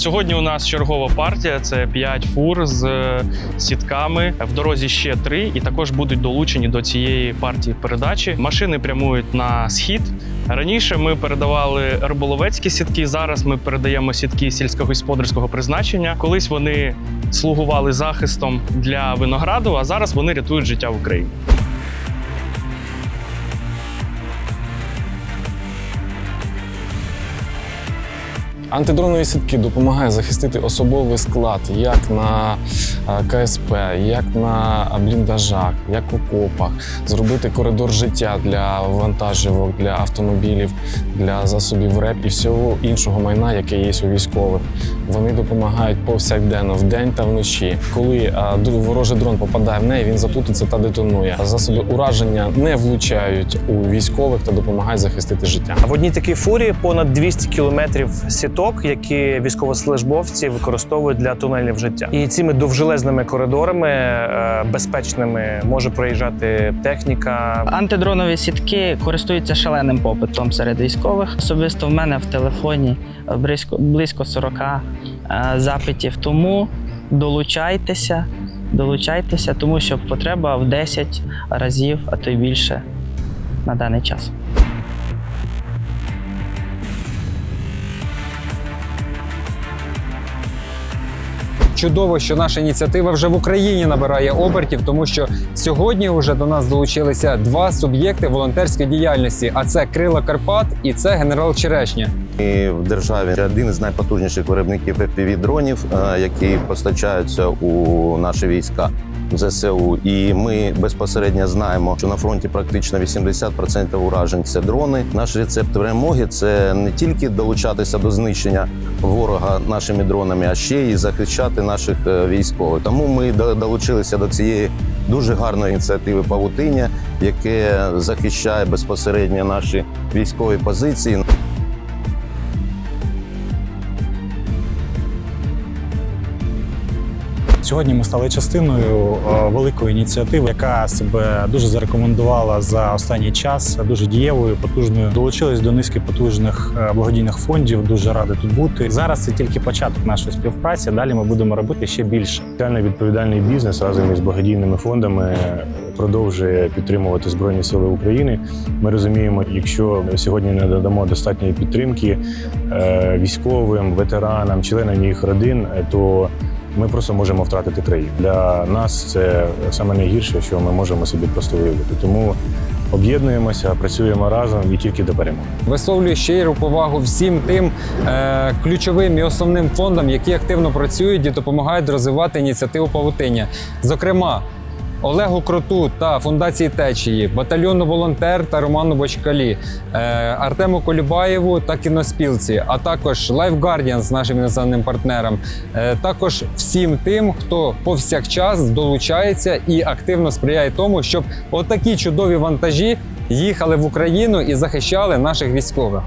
Сьогодні у нас чергова партія. Це 5 фур з е, сітками. В дорозі ще 3 і також будуть долучені до цієї партії передачі. Машини прямують на схід. Раніше ми передавали риболовецькі сітки. Зараз ми передаємо сітки сільськогосподарського призначення. Колись вони слугували захистом для винограду, а зараз вони рятують життя в Україні. Антидронові сітки допомагають захистити особовий склад як на е, КСП, як на бліндажах, як у окопах, зробити коридор життя для вантажівок, для автомобілів, для засобів РЕП і всього іншого майна, яке є у військових. Вони допомагають повсякденно, вдень та вночі. Коли е, ворожий дрон попадає в неї, він заплутиться та детонує. Засоби ураження не влучають у військових та допомагають захистити життя. В одній такій фурі понад 200 кілометрів сіток, які військовослужбовці використовують для тунелів життя. І цими довжелезними коридорами е, безпечними може проїжджати техніка. Антидронові сітки користуються шаленим попитом серед військових. Особисто в мене в телефоні близько, близько 40 е, запитів. Тому долучайтеся, долучайтеся, тому що потреба в 10 разів, а то й більше на даний час. Чудово, що наша ініціатива вже в Україні набирає обертів, тому що сьогодні вже до нас долучилися два суб'єкти волонтерської діяльності: а це Крила Карпат і це генерал Черешня. І в державі один із найпотужніших виробників fpv дронів, е, які постачаються у наші війська ЗСУ. І ми безпосередньо знаємо, що на фронті практично 80% уражень це дрони. Наш рецепт перемоги це не тільки долучатися до знищення ворога нашими дронами, а ще й захищати наших е, військових. Тому ми до- долучилися до цієї дуже гарної ініціативи Павутиння, яке захищає безпосередньо наші військові позиції. Сьогодні ми стали частиною е, великої ініціативи, яка себе дуже зарекомендувала за останній час. Дуже дієвою, потужною. Долучились до низки потужних е, благодійних фондів. Дуже радий тут бути. Зараз це тільки початок нашої співпраці. Далі ми будемо робити ще більше. Соціально відповідальний бізнес разом із благодійними фондами продовжує підтримувати Збройні Сили України. Ми розуміємо, якщо сьогодні не додамо достатньої підтримки е, військовим, ветеранам, членам їх родин, то ми просто можемо втратити країну. Для нас це саме найгірше, що ми можемо собі просто уявити. Тому об'єднуємося, працюємо разом і тільки до перемоги. Висловлюю щиру повагу всім тим е, ключовим і основним фондам, які активно працюють і допомагають розвивати ініціативу Павутиння. Зокрема, Олегу Кроту та фундації Течії, батальйону Волонтер та Роману Бочкалі, е, Артему Колібаєву та кіноспілці, а також Life Guardian з нашим іноземним партнером. Е, також всім тим, хто повсякчас долучається і активно сприяє тому, щоб отакі чудові вантажі їхали в Україну і захищали наших військових.